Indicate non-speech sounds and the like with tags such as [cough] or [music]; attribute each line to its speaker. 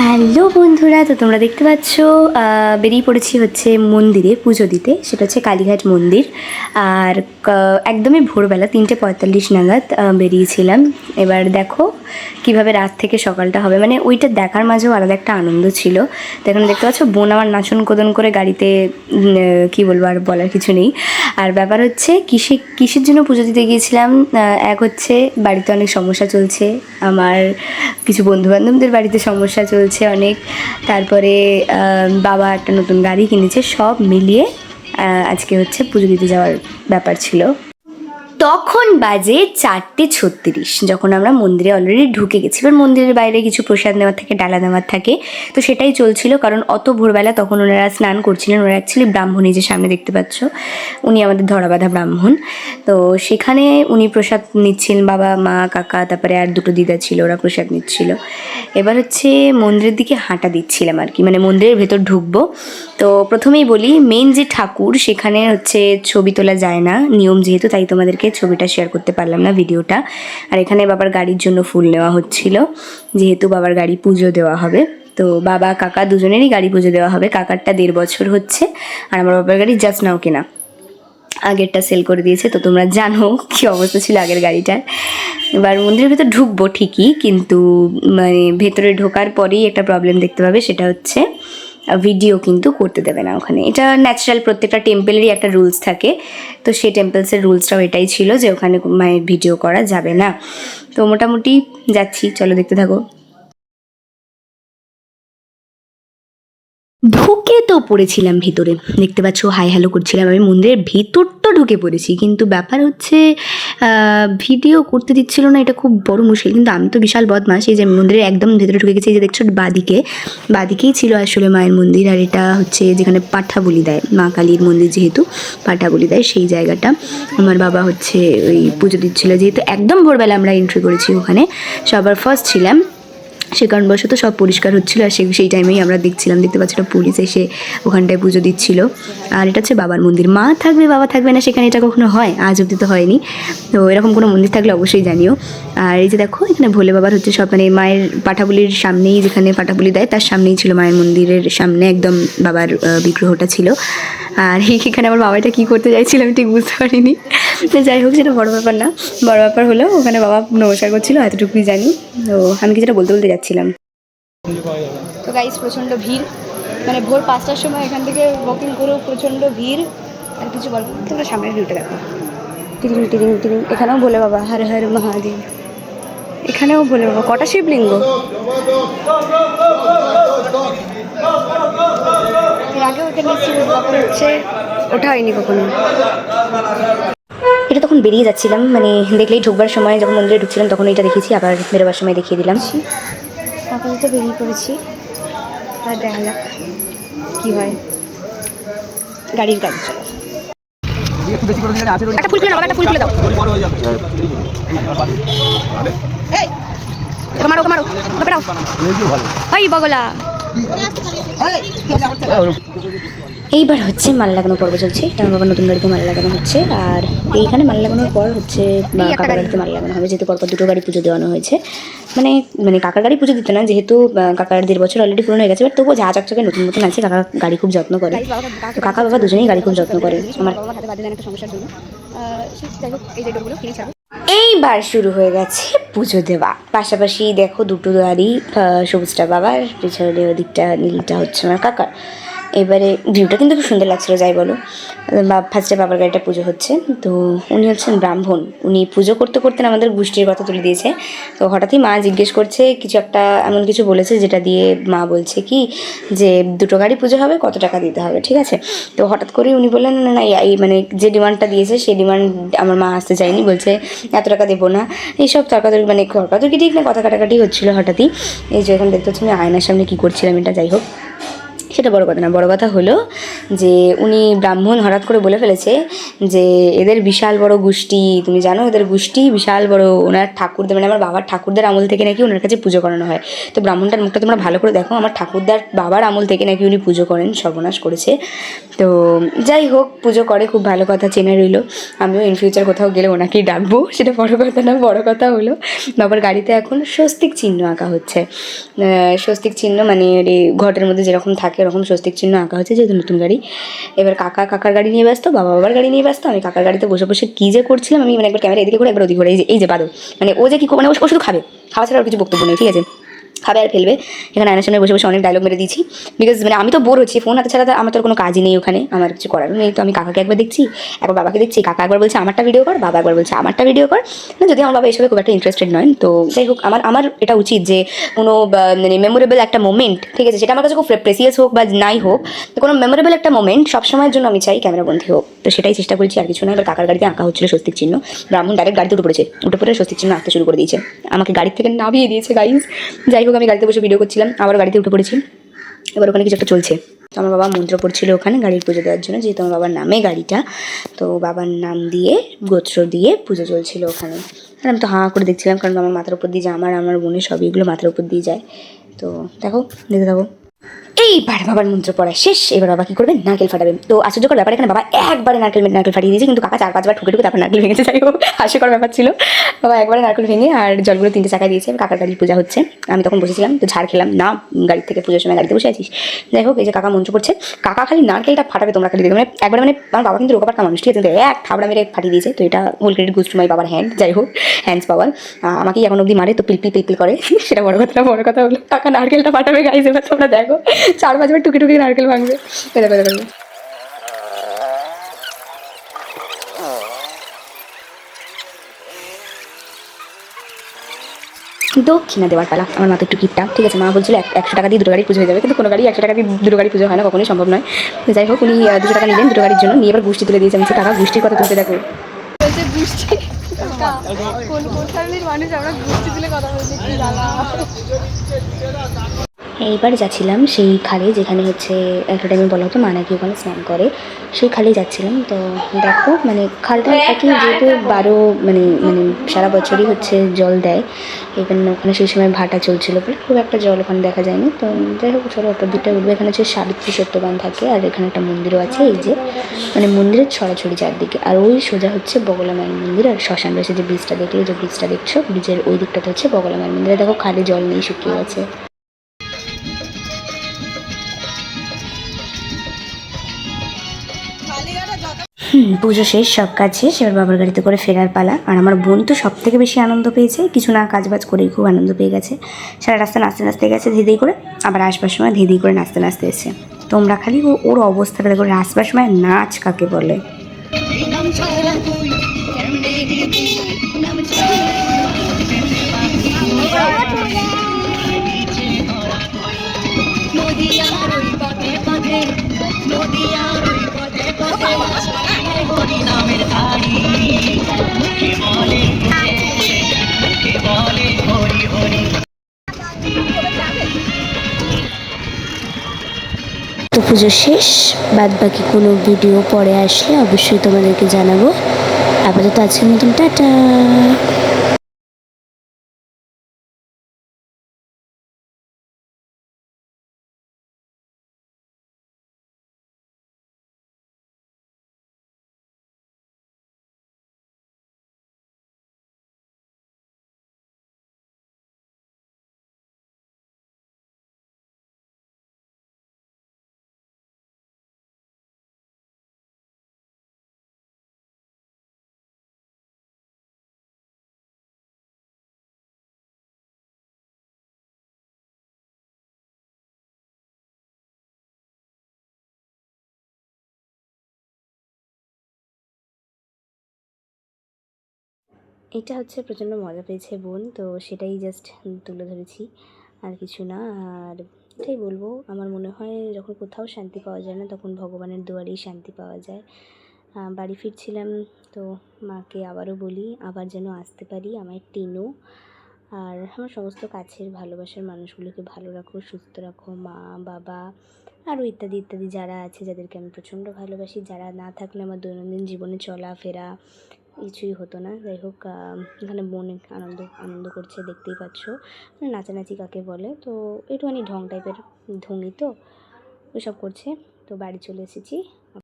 Speaker 1: Hello বন্ধুরা, তো তোমরা দেখতে পাচ্ছ বেরিয়ে পড়েছি হচ্ছে মন্দিরে পুজো দিতে। সেটা হচ্ছে কালীঘাট মন্দির। আর একদমই ভোরবেলা, তিনটে পঁয়তাল্লিশ নাগাদ বেরিয়েছিলাম। এবার দেখো কীভাবে রাত থেকে সকালটা হবে। মানে ওইটা দেখার মাঝেও আলাদা একটা আনন্দ ছিল। তো এখানে দেখতে পাচ্ছ, বোন আমার নাচন কোদন করে গাড়িতে কি বলব আর বলার কিছু নেই। আর ব্যাপার হচ্ছে, কিসে, কিসের জন্য পুজো দিতে গিয়েছিলাম? এক হচ্ছে বাড়িতে অনেক সমস্যা চলছে। আমার কিছু বন্ধু বান্ধবদের বাড়িতে সমস্যা চলছে অনেক। তারপরে বাবা একটা নতুন গাড়ি কিনেছে, সব মিলিয়ে আজকে হচ্ছে পুজো দিতে যাওয়ার ব্যাপার ছিল। তখন বাজে চারটে ছত্রিশ, যখন আমরা মন্দিরে অলরেডি ঢুকে গেছি। এবার মন্দিরের বাইরে কিছু প্রসাদ নেওয়ার থাকে, ডালা নেওয়ার থাকে। তো সেটাই চলছিল, কারণ অত ভোরবেলা তখন ওনারা স্নান করছিলেন। ওনারা অ্যাকচুয়ালি ব্রাহ্মণী যে সামনে দেখতে পাচ্ছ, উনি আমাদের ধরাবাধা ব্রাহ্মণ। তো সেখানে উনি প্রসাদ নিচ্ছিলেন, বাবা, মা, কাকা, তারপরে আর দুটো দিদা ছিল, ওরা প্রসাদ নিচ্ছিল। এবার হচ্ছে মন্দিরের দিকে হাঁটা দিচ্ছিলাম আর কি মানে মন্দিরের ভেতর ঢুকবো। তো প্রথমেই বলি মেন যে ঠাকুর, সেখানে হচ্ছে ছবি তোলা যায় না, নিয়ম যেহেতু, তাই তোমাদেরকে ছবিটা শেয়ার করতে পারলাম না ভিডিওটা। আর এখানে বাবার গাড়ির জন্য ফুল নেওয়া হচ্ছিল। যেহেতু বাবার গাড়ি পুজো দেওয়া হবে। তো বাবা, কাকা দুজনেরই গাড়ি পুজো দেওয়া হবে। কাকারটা দেড় বছর হচ্ছে। আর আমার বাবার গাড়ি জাস্ট নাও কেনা। আগেরটা সেল করে দিয়েছে। তো তোমরা জানো কি অবস্থা ছিল আগের গাড়িটার। এবার মন্দিরের ভেতর ঢুকবো ঠিকই। কিন্তু মানে ভেতরে ঢোকার পরেই একটা প্রবলেম দেখতে পাবে, সেটা হচ্ছে ভিডিও কিন্তু করতে দেবে না ওখানে। এটা ন্যাচারাল প্রত্যেকটা টেম্পেলেরই একটা রুলস থাকে। তো সেই টেম্পলসের রুলসটাও এটাই ছিল যে ওখানে মায়ের ভিডিও করা যাবে না। তো মোটামুটি যাচ্ছি। চলো দেখতে থাকো। ঢুকে তো পড়েছিলাম ভিতরে। দেখতে পাচ্ছ, হাই হ্যালো করছিলাম আমি, মন্দিরের ভিতর তো ঢুকে পড়েছি, কিন্তু ব্যাপার হচ্ছে ভিডিও করতে দিচ্ছিল না, এটা খুব বড় মুশকিল, কিন্তু আমি তো বিশাল বদমাস এই যে মন্দিরের একদম ভেতরে ঢুকে গেছি, এই যে দেখছ বাদিকে, বাদিকেই ছিল আসলে মায়ের মন্দির, আর এটা হচ্ছে যেখানে পাঠা বলি দেয়, মা কালীর মন্দির যেহেতু পাঠা বলি দেয়, সেই জায়গাটা। আমার বাবা হচ্ছে ওই পুজো দিচ্ছিল, যেহেতু একদম ভোরবেলা আমরা এন্ট্রি করেছি ওখানে, সবার ফার্স্ট ছিলাম। সে কারণবশত সব পরিষ্কার হচ্ছিল আর সেই টাইমেই আমরা দেখছিলাম, দেখতে পাচ্ছি একটা পুলিশ এসে ওখানটায় পুজো দিচ্ছিল। আর এটা হচ্ছে বাবার মন্দির। মা থাকবে, বাবা থাকবে না সেখানে এটা কখনো হয়? আজ অব্দি তো হয়নি। তো এরকম কোনো মন্দির থাকলে অবশ্যই জানিও। আর এই যে দেখো, এখানে ভোলে বাবার হচ্ছে সব মানে মায়ের পাঠাবলির সামনেই যেখানে পাঠাবলি দেয়, তার সামনেই ছিল মায়ের মন্দিরের সামনে একদম বাবার বিগ্রহটা ছিল। আর [laughs] এখানে আমার বাবাটা কী করতে চাইছিল আমি ঠিক বুঝতে পারিনি। তো যাই হোক, সেটা বড় ব্যাপার না। বড় ব্যাপার হলো ওখানে বাবা নমস্কার করছিল, এতটুকুই জানি। তো আমি কিছুটা বলতে বলতে যাচ্ছিলাম। তো গাইস প্রচণ্ড ভিড়। মানে ভোর পাঁচটার সময় এখান থেকে ওয়াকিং করেও প্রচণ্ড ভিড়। আর কিছু বলব তোমরা সামনের ভিউটা দেখো। টিরিং টিরিং টিরিং এখানেও বলে বাবা, হর হর মহাদেব। এখানেও বলে বাবা, কটা শিবলিঙ্গ? হচ্ছে ওঠা হয়নি কখনো। এটা তখন বেরিয়ে যাচ্ছিলাম। মানে দেখলেই ঢুকবার সময়, যখন মন্দিরে ঢুকছিলাম, তখন এটা দেখেছি, আবার বেরোবার সময় দেখিয়ে দিলাম। আপাতত বেরিয়ে পড়েছি আর দেখা যাক কী হয় গাড়ির কাজ চলো একটা ফুল খুলে দাও একটা ফুল খুলে দাও মারো মারো ওকে বগলা এইবার হচ্ছে মাল লাগানো পর্ব চলছে। আমার বাবার নতুন গাড়িতে মাল লাগানো হচ্ছে। আর এইখানে মাল লাগানোর পর হচ্ছে কাকার গাড়িতে মাল লাগানো হবে যেহেতু পরপর দুটো গাড়ি পুজো দেওয়ানো হয়েছে। মানে মানে কাকার গাড়ি পুজো দিতে না যেহেতু কাকার দেড় বছর অলরেডি পুরনো হয়ে গেছে বাট তবুও যা চকচকে নতুন নতুন আছে কাকা গাড়ি খুব যত্ন করে। তো কাকা বাবা দুজনেই গাড়ি খুব যত্ন করে। আমার এইবার শুরু হয়ে গেছে পুজো দেওয়া। পাশাপাশি দেখো দুটো গাড়ি সবুজটা বাবার পিছনে ওদিকটা নীলটা হচ্ছে আমার কাকার। এবারে ভিউটা কিন্তু খুব সুন্দর লাগছিল, যাই বলো। বা ফার্স্টে বাবার গাড়িটা পুজো হচ্ছে। তো উনি হচ্ছেন ব্রাহ্মণ। উনি পুজো করতে করতে আমাদের গোষ্ঠীর কথা তুলে দিয়েছে। তো হঠাৎই মা জিজ্ঞেস করছে, কিছু একটা এমন কিছু বলেছে যেটা দিয়ে মা বলছে কি যে, দুটো গাড়ি পুজো হবে, কত টাকা দিতে হবে, ঠিক আছে? তো হঠাৎ করেই উনি বললেন, না না, এই মানে যে ডিমান্ডটা দিয়েছে সেই ডিমান্ড আমার মা আসতে চায়নি। বলছে, এত টাকা দেবো না। এইসব তর্কাতর্কি মানে তর্কাতর্কি ঠিক না, কথা কাটাকাটি হচ্ছিল হঠাৎই। এই যে এখন দেখতে হচ্ছে আমি আয়নার সামনে কী করছিলাম, এটা যাই হোক। সেটা বড় কথা না, বড় কথা হলো যে উনি ব্রাহ্মণ হঠাৎ করে বলে ফেলেছে যে এদের বিশাল বড় গোষ্ঠী, তুমি জানো এদের গোষ্ঠী বিশাল বড়, ওনার ঠাকুরদের মানে আমার বাবার ঠাকুরদের আমল থেকে নাকি ওনার কাছে পুজো করানো হয়। তো ব্রাহ্মণটার মুখটা তোমরা ভালো করে দেখো, আমার ঠাকুরদার বাবার আমল থেকে নাকি উনি পুজো করেন, সর্বনাশ করেছে। তো যাই হোক, পুজো করে, খুব ভালো কথা চেনে রইল। আমিও ইন ফিউচার কোথাও গেলে ওনাকেই ডাকবো, সেটা বড় কথা না, বড় কথা হলো। বাবার গাড়িতে এখন স্বস্তিক চিহ্ন আঁকা হচ্ছে। স্বস্তিক চিহ্ন মানে ঘটের মধ্যে যেরকম থাকে এরকম স্বস্তিক চিহ্ন আঁকা হয়েছে যেহেতু নতুন গাড়ি। এবার কাকা কাকার গাড়ি নিয়ে ব্যস্ত, বাবা বাবার গাড়ি নিয়ে ব্যস্ত, আমি কাকার গাড়িতে বসে বসে কী যে করছিলাম, আমি মানে একবার ক্যামেরা এদিকে করে, একবার ওদিকে করে, এই যে এই যে, বাদল। মানে ও যে কী মানে ও শুধু খাবে। খাওয়া ছাড়া আর কিছু বক্তব্য নেই, ঠিক আছে? খাবে আর ফেলবে। এখানে আয়নার সামনে বসে বসে অনেক ডায়লগ মেরে দিয়েছি। বিকজ মানে আমি তো বোর হচ্ছি ফোন হাতে ছাড়া আমার তো কোনো কাজই নেই ওখানে। আমার কিছু করার নেই। তো আমি কাকাকে একবার দেখছি, একবার বাবাকে দেখছি। কাকা একবার বলছে, আমারটা ভিডিও কর, বাবা একবার বলছে, আমারটা ভিডিও কর। না, যদি আমার বাবা এসবে খুব একটা ইন্টারেস্টেড নয়, তো যাই হোক, আমার আমার এটা উচিত যে কোনো মানে মেমোরেবল একটা মোমেন্ট ঠিক আছে সেটা আমার কাছে খুব প্রেসিয়াস হোক বা নাই হোক তো কোনো মেমোরেবল একটা মোমেন্ট সবসময়ের জন্য আমি চাই ক্যামেরাবন্দি হোক। তো সেটাই চেষ্টা করেছি, আর কিছু না এবার কাকার গাড়িতে আঁকা হচ্ছিল স্বস্তিক চিহ্ন। ব্রাহ্মণ ডাইরেক্ট গাড়িতে উঠে পড়েছে। উঠে পড়ে স্বস্তিক চিহ্ন আঁকতে শুরু করে দিয়েছে। আমাকে গাড়ি থেকে নামিয়ে দিয়েছে গাইজ যাই হোক আমি গাড়িতে বসে ভিডিও করছিলাম আবার গাড়িতে উঠে পড়েছি। এবার ওখানে কিছু একটা চলছে। তো আমার বাবা মন্ত্র পড়ছিল ওখানে গাড়ির পুজো দেওয়ার জন্য, যেহেতু আমার বাবার নামে গাড়িটা। তো বাবার নাম দিয়ে গোত্র দিয়ে পুজো চলছিল ওখানে। আর আমি তো হাঁ করে দেখছিলাম, কারণ আমার মাথার উপর দিয়ে যায় আমার আমার বোনের সবই এগুলো মাথার উপর দিয়ে যায়। তো দেখো দেখে থাকো। এইবার বাবার মন্ত্র পড়া শেষ, এবার বাবা কি করবে? নারকেল ফাটাবে। তো আশ্চর্যকর ব্যাপার, এখানে বাবা একবারে নারকেল নারকেল ফাটিয়ে দিয়েছে, কিন্তু কাকা চার পাঁচবার ঠুকে ঠুকে তারপর নারকেল ভেঙেছে, যাই হোক, হাস্যকর ব্যাপার ছিল। বাবা, একবারে নারকেল ভেঙে আর জলগুলো তিনটে চাকা দিয়েছে কাকার গাড়ির পূজা হচ্ছে। আমি তখন বসেছিলাম তো ঝাড় খেলাম। না গাড়ি থেকে পুজোর সময় গাড়িতে বসে আছিস। যাই হোক, এই যে কাকা মঞ্চ করছে, কাকা খালি নারকেলটা ফাটাবে তোমরা খালি দেখবে। মানে একবার মানে আমার বাবা কিন্তু রোগাপাটকা মানুষ, ঠিক আছে? এক থাবড়া মেরে ফাটিয়ে দিয়েছে, তো এটা whole credit goes to my বাবার হ্যান্ড যাই হোক হ্যান্ডস পাওয়ার আমাকেই এখন অবধি মারে, তো পিলপিল পিলপিল করে। [laughs] সেটা বড় কথা বড় কথা হলো। কাকা নারকেলটা ফাটাবে এবার তোমরা দেখো। চার পাঁচবার টুকি টুকি নারকেল ভাঙবে। এটা করে করবে দক্ষিণা দেওয়ার পালা। আমার মাথা একটু কিপটা ঠিক আছে, মা বলছিল এক- একশো টাকা দিয়ে দুটো গাড়ি পুজো হয়ে যাবে। কিন্তু কোনো গাড়ি একশো টাকা দিয়ে দুটো গাড়ি পুজো হয় না, কখনোই সম্ভব নয়। যাই হোক, উনি দুটো টাকা নিলেন দুটো গাড়ির জন্য। নিয়ে এবার গুষ্টি তুলে দিয়েছে। আমি টাকা গুষ্টির কথা তুলতে দেখো।
Speaker 2: কোন কোন ফ্যামিলির মানুষ আমরা গোষ্ঠী তুলে কথা বলছি?
Speaker 1: এইবার যাচ্ছিলাম সেই খালে যেখানে হচ্ছে একটা টাইমে বলা হতো মা নাকি ওখানে স্নান করে সেই খালেই যাচ্ছিলাম। তো দেখো মানে খালটা একই যেহেতু বারো মানে মানে সারা বছরই হচ্ছে জল দেয় এবার ওখানে সেই সময় ভাটা চলছিল বলে খুব একটা জল ওখানে দেখা যায়নি। তো যাই হোক চলো ওপর দিকটা উঠবে এখানে হচ্ছে সাবিত্রী সত্যবান থাকে আর এখানে একটা মন্দিরও আছে এই যে। মানে মন্দিরের ছড়াছড়ি চারদিকে। আর ওই সোজা হচ্ছে বগলা মায়ের মন্দির আর শ্মশান রয়েছে যে ব্রিজটা দেখলে যে ব্রিজটা দেখছ ব্রিজের ওই দিকটাতে হচ্ছে বগলা মায়ের মন্দিরে। দেখো খালে জল নেই শুকিয়ে গেছে পুজো শেষ, সব কাজ শেষ, এবার বাবার গাড়িতে করে ফেরার পালা। আর আমার বোন তো সব থেকে বেশি আনন্দ পেয়েছে, কিছু না কাজ বাজ করেই খুব আনন্দ পেয়ে গেছে। সারা রাস্তা নাচতে নাচতে গেছে, ধীরে করে আবার আসবার সময় ধীরে করে নাচতে নাচতে এসে তোমরা খালি ও- ওর অবস্থাটা দেখো আসবার সময় নাচ কাকে বলে?
Speaker 3: নদিয়ার
Speaker 1: তো পুজো শেষ বাদ বাকি কোনো ভিডিও পরে আসলে অবশ্যই তোমাদেরকে জানাব। আপাতত আজকের মতন, টাটা! এটা হচ্ছে প্রচণ্ড মজা পেয়েছে বোন, তো সেটাই জাস্ট তুলে ধরেছি, আর কিছু না, আর এটাই বলব, আমার মনে হয় যখন কোথাও শান্তি পাওয়া যায় না, তখন ভগবানের দুয়ারেই শান্তি পাওয়া যায়। বাড়ি ফিরছিলাম, তো মাকে আবারও বলি, আবার যেন আসতে পারি, আমায় টেনো। আর আমার সমস্ত কাছের ভালোবাসার মানুষগুলোকে ভালো রাখো, সুস্থ রাখো, মা, বাবা, আরও ইত্যাদি ইত্যাদি যারা আছে, যাদেরকে আমি প্রচণ্ড ভালোবাসি, যারা না থাকলে আমার দৈনন্দিন জীবনে চলাফেরা কিছুই হতো না। যাই হোক এখানে মনে আনন্দ আনন্দ করছে, দেখতেই পাচ্ছ। নাচানাচি কাকে বলে? তো একটুখানি ঢং টাইপের ধুমি তো ওইসব করছে। তো বাড়ি চলে এসেছি।